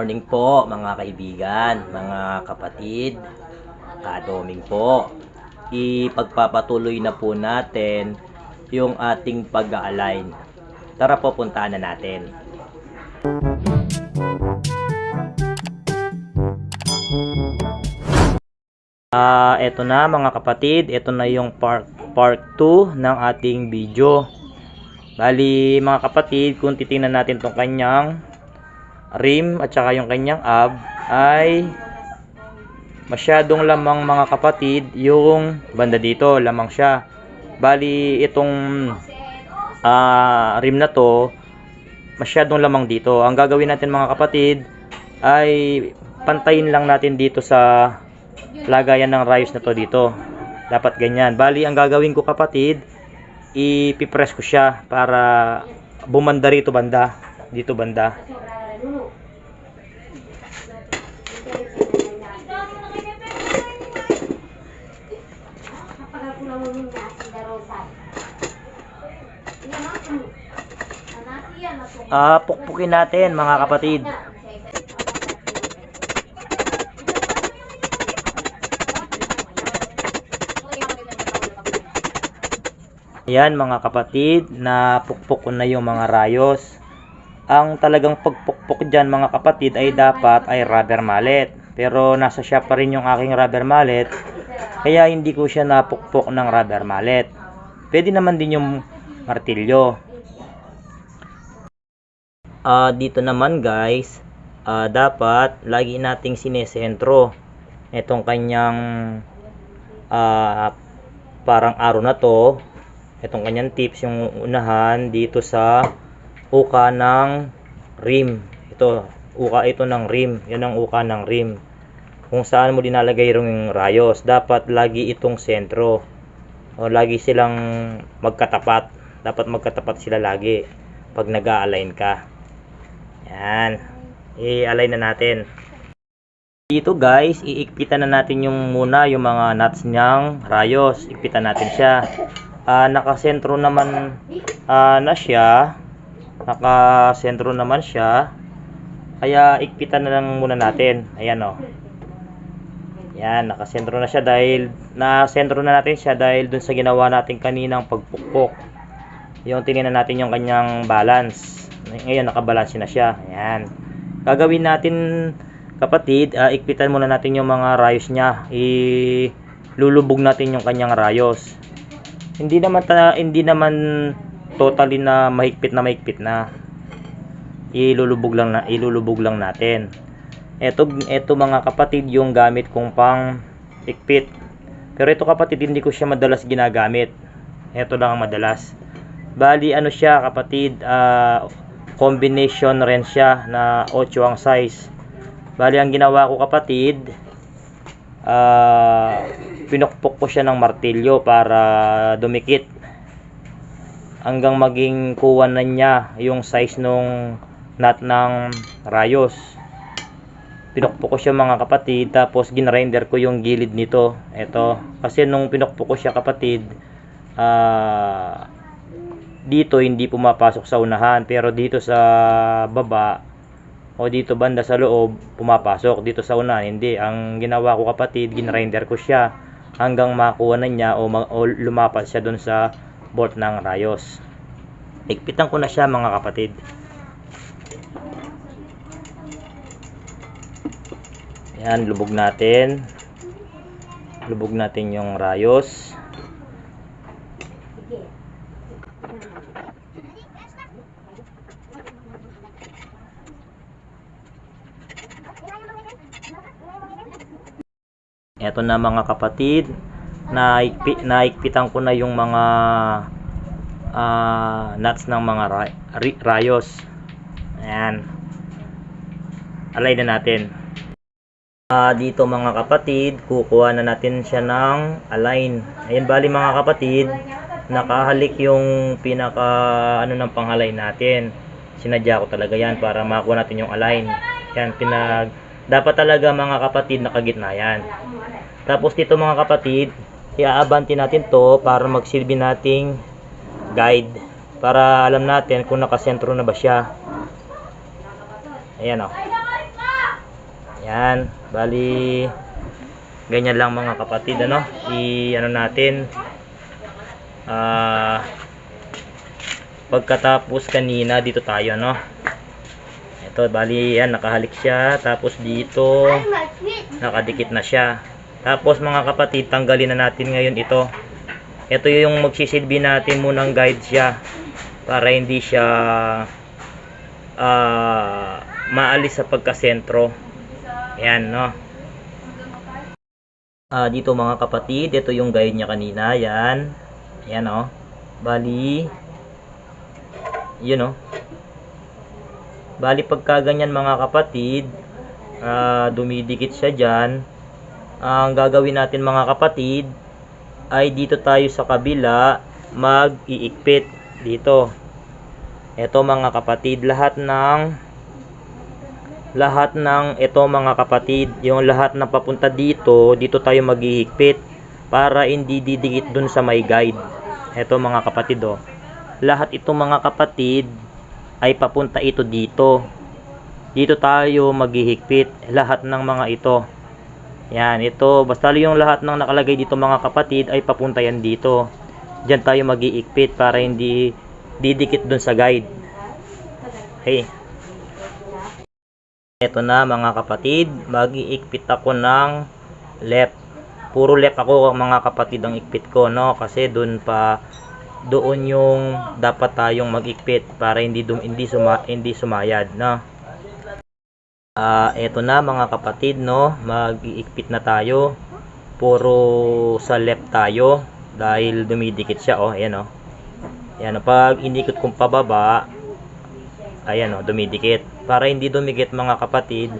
morning po mga kaibigan, mga kapatid, kadoming po. Ipagpapatuloy na po natin yung ating pag-align. Tara po puntahan na natin. Ah, eto na mga kapatid, eto na yung part part 2 ng ating video. Bali mga kapatid, kung titingnan natin tong kanyang rim at saka yung kanyang ab ay masyadong lamang mga kapatid yung banda dito, lamang siya. Bali itong ah, rim na to masyadong lamang dito. Ang gagawin natin mga kapatid ay pantayin lang natin dito sa lagayan ng rayos na to dito. Dapat ganyan. Bali, ang gagawin ko kapatid, ipipress ko siya para bumanda rito banda. Dito banda. Ah, pukpukin natin mga kapatid. Yan mga kapatid, na pukpok ko na yung mga rayos. Ang talagang pagpukpok dyan mga kapatid ay dapat ay rubber mallet. Pero nasa shop pa rin yung aking rubber mallet. Kaya hindi ko siya napukpok ng rubber mallet. Pwede naman din yung martilyo. Ah, dito naman guys, ah, dapat lagi nating sinesentro itong kanyang ah, parang araw na to itong kanyang tips yung unahan dito sa uka ng rim. Ito uka ito ng rim. Yan ang uka ng rim. Kung saan mo dinalagay yung rayos dapat lagi itong sentro. O lagi silang magkatapat dapat magkatapat sila lagi pag nag-a-align ka yan i-align na natin dito guys, iikpitan na natin yung muna yung mga nuts niyang rayos. Ikpitan natin siya. Ah, nakasentro naman ah, na siya. Nakasentro naman siya. Kaya ikpitan na lang muna natin. Ayan oh. Yan, nakasentro na siya dahil na-sentro na natin siya dahil dun sa ginawa natin kaninang pagpukpok. Yung tingnan natin yung kanyang balance. Ngayon nakabalanse na siya. Ayan. Gagawin natin kapatid, ah, ikpitan muna natin yung mga rayos niya. Ilulubog natin yung kanyang rayos. Hindi naman ta, hindi naman totally na mahigpit na mahigpit na. Ilulubog lang na ilulubog lang natin. Ito ito mga kapatid yung gamit kong pang ikpit. Pero ito kapatid hindi ko siya madalas ginagamit. Ito lang ang madalas. Bali ano siya kapatid, ah, combination rin siya na 8 ang size. Bali, ang ginawa ko kapatid, ah pinukpok ko siya ng martilyo para dumikit. Hanggang maging kuwan na niya yung size nung nut ng rayos. Pinukpok ko siya mga kapatid, tapos ginrinder ko yung gilid nito. Ito, kasi nung pinukpok ko siya kapatid, ah dito hindi pumapasok sa unahan, pero dito sa baba, o dito banda sa loob pumapasok. Dito sa una hindi. Ang ginawa ko kapatid ginrinder ko siya hanggang makuha na niya o, o lumapat siya doon sa bolt ng rayos. Ikpitan ko na siya mga kapatid. Yan lubog natin. Lubog natin yung rayos Eto na mga kapatid, naikpi, naikpitan ko na yung mga ah, nuts ng mga ray- rayos. Ayan. Alay na natin. Ah, dito mga kapatid, kukuha na natin siya ng align. Ayan bali mga kapatid, nakahalik yung pinaka ano ng panghalay natin. Sinadya ko talaga yan para makuha natin yung align. Yan pinag dapat talaga mga kapatid nakagitna yan. Tapos dito mga kapatid, iaabanti natin to para magsilbi nating guide para alam natin kung nakasentro na ba siya. Ayan o. Yan, bali ganyan lang mga kapatid ano. I ano natin ah pagkatapos kanina dito tayo no. Ito bali yan nakahalik siya tapos dito nakadikit na siya. Tapos mga kapatid, tanggalin na natin ngayon ito. Ito yung magsisilbi natin munang guide siya para hindi siya ah maalis sa pagkasentro. Ayan, no? Ah, dito mga kapatid, ito yung guide niya kanina. Yan. Ayan, oh. Bali, yun, oh. Bali, pagka ganyan mga kapatid, ah, dumidikit siya dyan. Ang gagawin natin mga kapatid, ay dito tayo sa kabila, mag-iikpit dito. Ito mga kapatid, lahat ng lahat ng ito mga kapatid, yung lahat na papunta dito, dito tayo maghihigpit para hindi didikit dun sa may guide. Ito mga kapatid oh. Lahat ito mga kapatid ay papunta ito dito. Dito tayo maghihigpit lahat ng mga ito. Yan, ito basta yung lahat ng nakalagay dito mga kapatid ay papunta yan dito. Diyan tayo mag-iikpit para hindi didikit dun sa guide. Okay. Ito na mga kapatid, mag-iikpit ako ng left. Puro left ako mga kapatid ang ikpit ko, no? Kasi doon pa doon yung dapat tayong mag-ikpit para hindi dum hindi suma hindi sumayad, no? Ah, eto na mga kapatid, no? Mag-iikpit na tayo. Puro sa left tayo dahil dumidikit siya, oh. Ayan, oh. Ayan, oh. pag inikot kong pababa, ayan oh, dumidikit. Para hindi dumikit mga kapatid,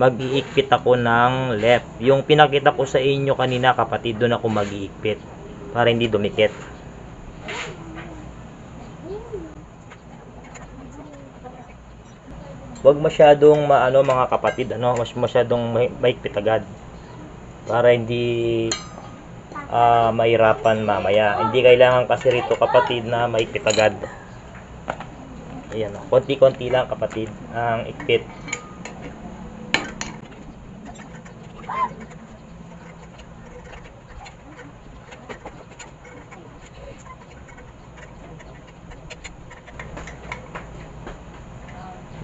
mag-iikpit ako ng left. Yung pinakita ko sa inyo kanina kapatid, doon ako mag-iikpit. Para hindi dumikit. Huwag masyadong maano mga kapatid, ano, mas masyadong may, agad. Para hindi ah mahirapan mamaya. Hindi kailangan kasi rito kapatid na maikpit agad. Ayan, konti-konti lang kapatid ang ikpit.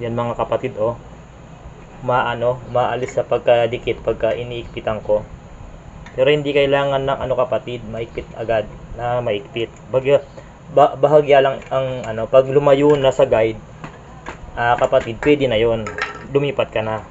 Yan mga kapatid oh. Maano, maalis sa pagkadikit pagka iniikpitan ko. Pero hindi kailangan ng ano kapatid, maikpit agad na maikpit. Bagya, ba, bahagya lang ang ano, pag lumayo na sa guide, ah kapatid, pwede na yon Lumipat ka na.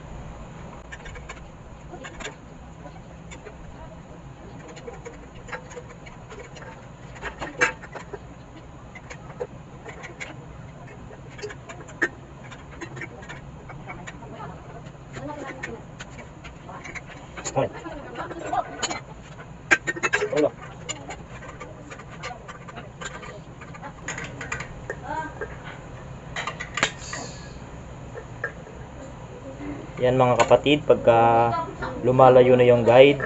Kapatid, pagka lumalayo na yung guide,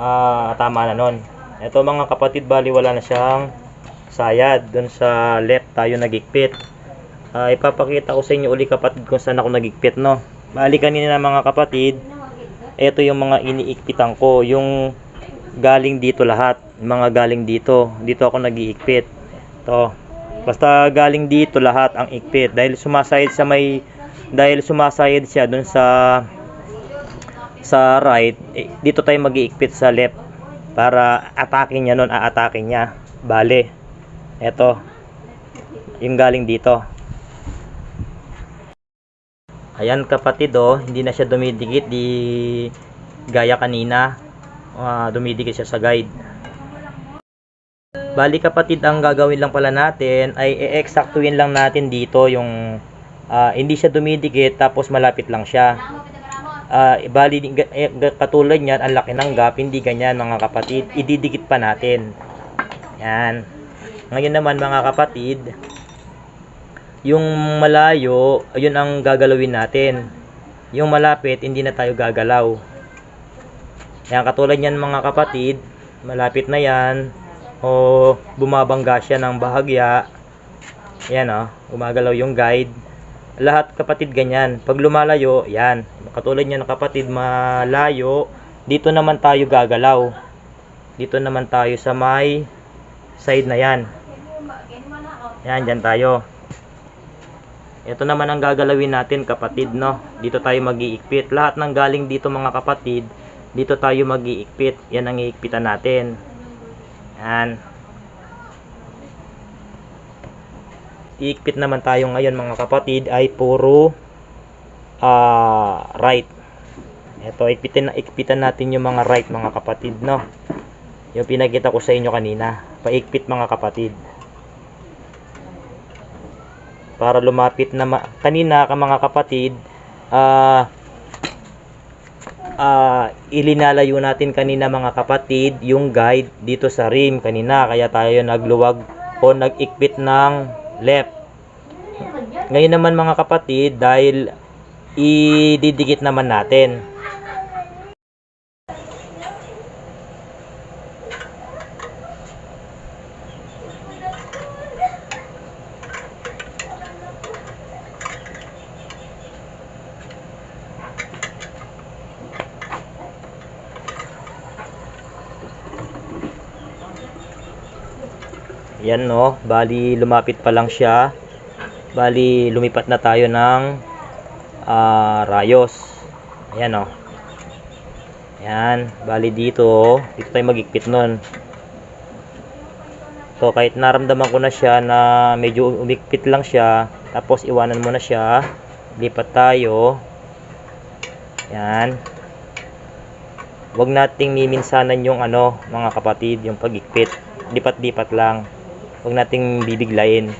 ah tama na nun. Ito mga kapatid, bali wala na siyang sayad. Doon sa left tayo nagigpit. Ah, ipapakita ko sa inyo uli kapatid kung saan ako nagigpit, no. Bali kanina mga kapatid, ito yung mga iniikpitan ko. Yung galing dito lahat. Mga galing dito. Dito ako nag-iikpit. To. Basta galing dito lahat ang ikpit. Dahil sumasayad sa may dahil sumasayad siya dun sa sa right, eh, dito tayo mag-iikpit sa left para atake niya nun, aatake niya. Bale. Eto. Yung galing dito. Ayan kapatid oh, hindi na siya dumidikit di gaya kanina. Ah, dumidikit siya sa guide. Bali kapatid, ang gagawin lang pala natin ay e-eksaktuhin lang natin dito yung ah, hindi siya dumidikit tapos malapit lang siya. Ah, bali eh, katulad niyan, ang laki ng gap, hindi ganyan mga kapatid, ididikit pa natin. Yan. Ngayon naman mga kapatid, yung malayo, yun ang gagalawin natin. Yung malapit, hindi na tayo gagalaw. Yan, katulad yan mga kapatid, malapit na yan, o bumabangga siya ng bahagya. Yan o, gumagalaw yung guide. Lahat kapatid ganyan. Pag lumalayo, yan. Katulad niyan kapatid, malayo. Dito naman tayo gagalaw. Dito naman tayo sa may side na yan. Yan, dyan tayo. Ito naman ang gagalawin natin kapatid, no? Dito tayo mag-iikpit. Lahat ng galing dito mga kapatid, dito tayo mag-iikpit. Yan ang iikpitan natin. Yan. Iikpit naman tayo ngayon mga kapatid ay puro ah right. Ito, ikpitin, ikpitan natin yung mga right mga kapatid, no? Yung pinakita ko sa inyo kanina. Paikpit mga kapatid para lumapit na ma- kanina ka mga kapatid ah ah ilinalayo natin kanina mga kapatid yung guide dito sa rim kanina kaya tayo nagluwag o nagikpit ng left. Ngayon naman mga kapatid dahil ididikit naman natin Yan no, bali lumapit pa lang siya. Bali lumipat na tayo ng ah, rayos. Ayan no. Yan, bali dito, dito tayo magigpit nun. So kahit naramdaman ko na siya na medyo umikpit lang siya, tapos iwanan mo na siya, lipat tayo. Yan. Huwag nating miminsanan yung ano, mga kapatid, yung pagigpit. Lipat-lipat lang. Huwag nating bibiglayin.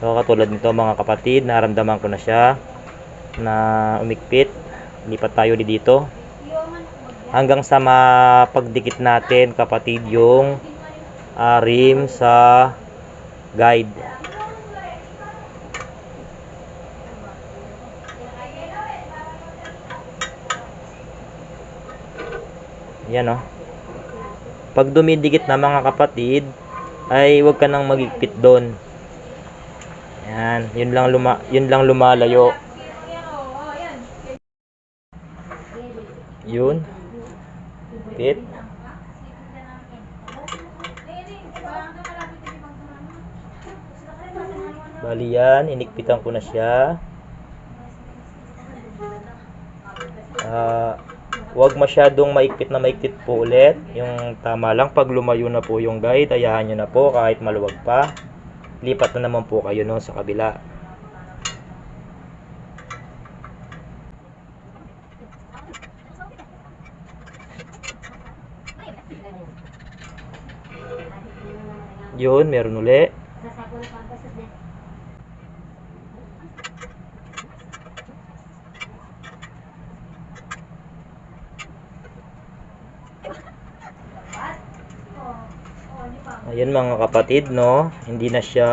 So, katulad nito mga kapatid, naramdaman ko na siya na umikpit. Lipat tayo di dito. Hanggang sa mapagdikit natin kapatid yung ah, rim sa guide. Yan oh. Pag dumidikit na mga kapatid, ay huwag ka nang magigpit doon. Yan, yun lang luma yun lang lumalayo. Yun. Pit. Bali yan, inikpitan ko na siya. Ah, Huwag masyadong maikpit na maikpit po ulit. Yung tama lang, pag lumayo na po yung guide, ayahan nyo na po kahit maluwag pa. Lipat na naman po kayo no, sa kabila. Yun, meron uli. Ayan mga kapatid, no? Hindi na siya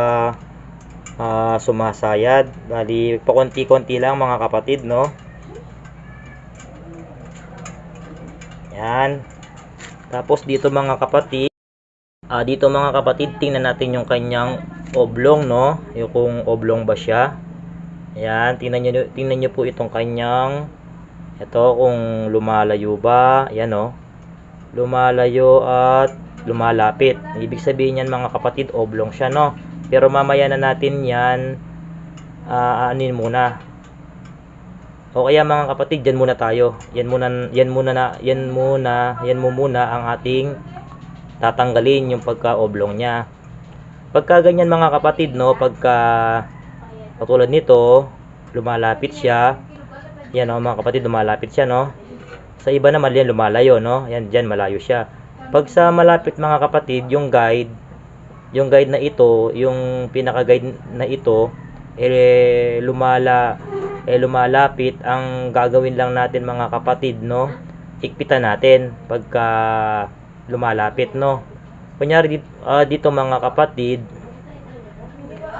ah, sumasayad. Bali, pakonti-konti lang mga kapatid, no? Yan. Tapos dito mga kapatid, ah, dito mga kapatid, tingnan natin yung kanyang oblong, no? Yung kung oblong ba siya. Yan, tingnan nyo, tingnan nyo po itong kanyang ito kung lumalayo ba. Yan, no? Lumalayo at lumalapit. Ibig sabihin yan mga kapatid, oblong siya, no? Pero mamaya na natin yan ah, aanin muna. O kaya mga kapatid, yan muna tayo. Yan muna, yan muna na, yan muna, yan mo muna ang ating tatanggalin yung pagka-oblong niya. Pagka ganyan mga kapatid, no, pagka katulad nito, lumalapit siya. Yan, no, mga kapatid, lumalapit siya, no. Sa iba naman yan lumalayo, no. Yan, diyan malayo siya. Pag sa malapit mga kapatid, yung guide, yung guide na ito, yung pinaka-guide na ito, eh lumala eh lumalapit ang gagawin lang natin mga kapatid no? Ikpitan natin pagka lumalapit no? Kunyari dito, dito mga kapatid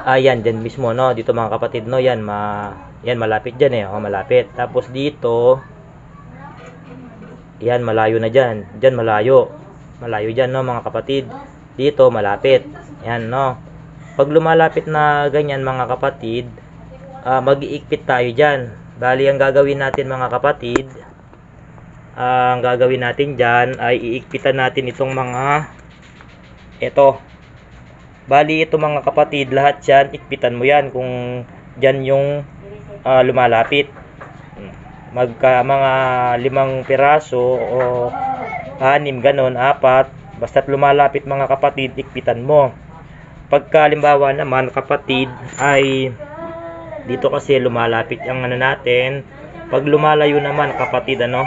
ayan dyan mismo no? Dito mga kapatid no? Yan ma yan malapit dyan eh. Oh, malapit. Tapos dito yan malayo na dyan. Dyan malayo malayo dyan no mga kapatid dito malapit yan no Pag lumalapit na ganyan mga kapatid, ah, mag-iikpit tayo dyan. Bali, ang gagawin natin mga kapatid, ah, ang gagawin natin dyan ay iikpitan natin itong mga ito. Bali, ito mga kapatid, lahat yan, ikpitan mo yan kung dyan yung ah, lumalapit. Magka mga limang piraso o anim, ganon, apat. Basta't lumalapit mga kapatid, ikpitan mo. Pagka halimbawa naman kapatid ay dito kasi lumalapit ang ano natin. Pag lumalayo naman kapatid ano.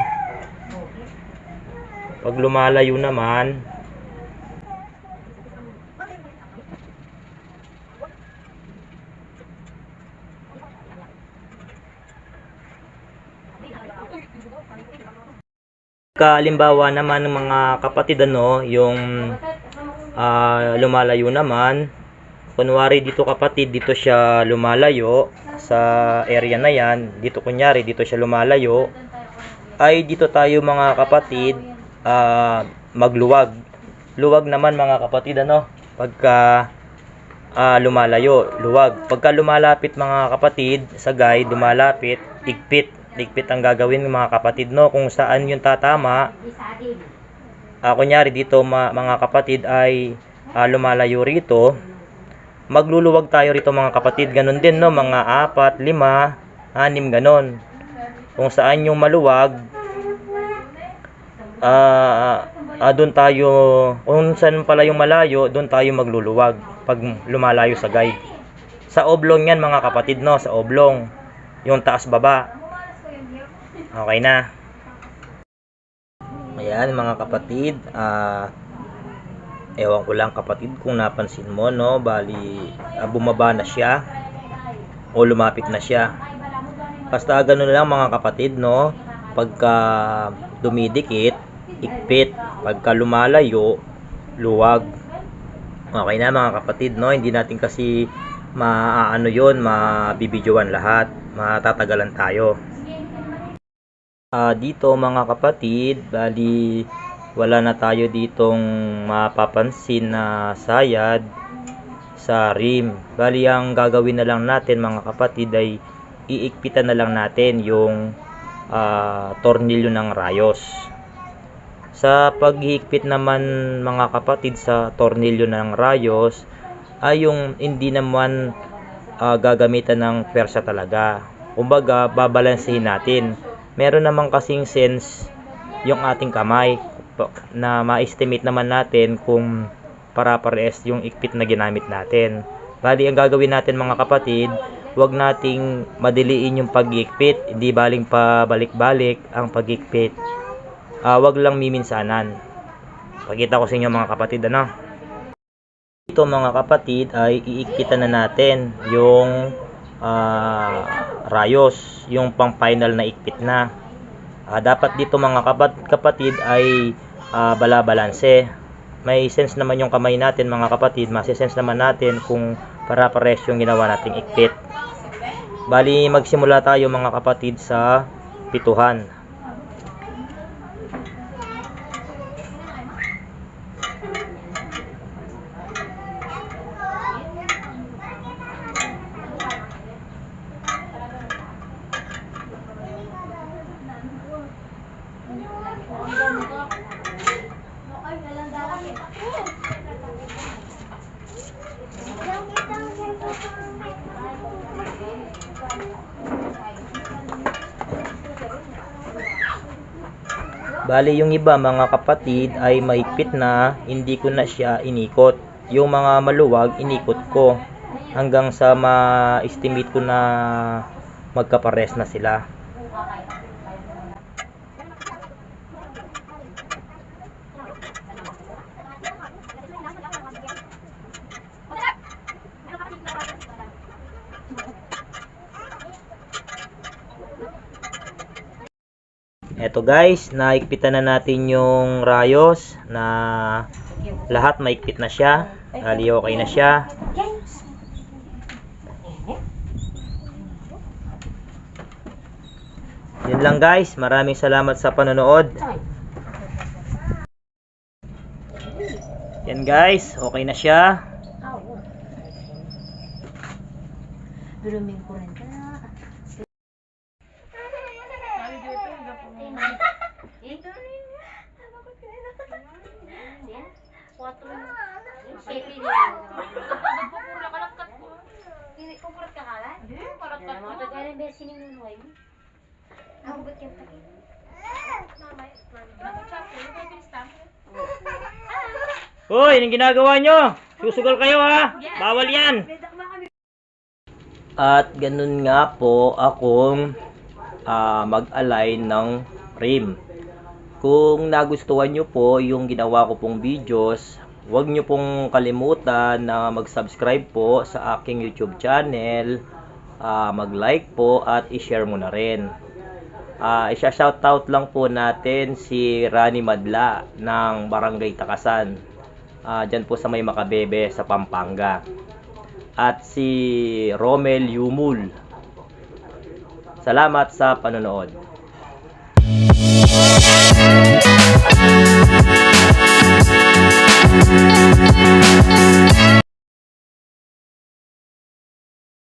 Pag lumalayo naman Kalimbawa naman ng mga kapatid ano, yung ah, lumalayo naman. Kunwari dito kapatid, dito siya lumalayo sa area na yan. Dito kunyari, dito siya lumalayo. Ay dito tayo mga kapatid ah, magluwag. Luwag naman mga kapatid ano, pagka ah, lumalayo, luwag. Pagka lumalapit mga kapatid, sa guide, lumalapit, igpit. Igpit ang gagawin mga kapatid no, kung saan yung tatama. Ah, kunyari dito ma- mga kapatid ay ah, lumalayo rito, magluluwag tayo rito mga kapatid. Ganon din no, mga apat, lima, anim ganon. Kung saan yung maluwag, ah ah, doon tayo, kung saan pala yung malayo, doon tayo magluluwag pag lumalayo sa guide. Sa oblong yan mga kapatid no, sa oblong. Yung taas baba. Okay na. Ayan mga kapatid, ah ewan ko lang kapatid kung napansin mo no, bali ah, bumaba na siya o lumapit na siya. Basta ganun lang mga kapatid no, pagka dumidikit, ikpit, pagka lumalayo, luwag. Okay na mga kapatid no, hindi natin kasi maaano yon, mabibidyoan lahat, matatagalan tayo. Ah, dito mga kapatid, bali wala na tayo ditong mapapansin na sayad sa rim. Bali ang gagawin na lang natin mga kapatid ay iikpitan na lang natin yung ah, tornilyo ng rayos. Sa paghihigpit naman mga kapatid sa tornilyo ng rayos ay yung hindi naman ah, gagamitan ng pwersa talaga. Kumbaga, babalansehin natin. Meron naman kasing sense yung ating kamay na ma-estimate naman natin kung para-pares yung ikpit na ginamit natin. Bali, ang gagawin natin mga kapatid, huwag nating madiliin yung pag-ikpit, hindi baling pabalik-balik ang pag-ikpit. Ah, wag lang miminsanan. Pakita ko sa inyo mga kapatid ano. Ito mga kapatid ay iikpitan na natin yung ah, rayos, yung pang final na ikpit na. Ah, dapat dito mga kapat kapatid ay ah, bala-balanse. May sense naman yung kamay natin mga kapatid, masisense naman natin kung para-pares yung ginawa nating ikpit. Bali, magsimula tayo mga kapatid sa pituhan. Bali, yung iba mga kapatid ay maikpit na, hindi ko na siya inikot. Yung mga maluwag, inikot ko. Hanggang sa ma-estimate ko na magkapares na sila. Eto guys, naikpitan na natin yung rayos na lahat maikpit na siya. Bali okay na siya. Yun lang guys, maraming salamat sa panonood. Yan guys, okay na siya. Blooming ko rin ka. Ito rin. Yan. Quatro. Siete din. Hindi ko kurat ka kalan? Yan, mga ba sinimunoy mo? Ako ba't yung takin? Hoy, anong ginagawa nyo? Susugal kayo ha? Bawal yan. At ganun nga po akong ah, mag-align ng rim. Kung nagustuhan nyo po yung ginawa ko pong videos, huwag nyo pong kalimutan na mag-subscribe po sa aking YouTube channel, ah, mag-like po at i-share mo na rin. Ah, isa-shoutout lang po natin si Rani Madla ng Barangay Takasan. Ah, dyan po sa may Makabebe sa Pampanga. At si Romel Yumul. Salamat sa panonood.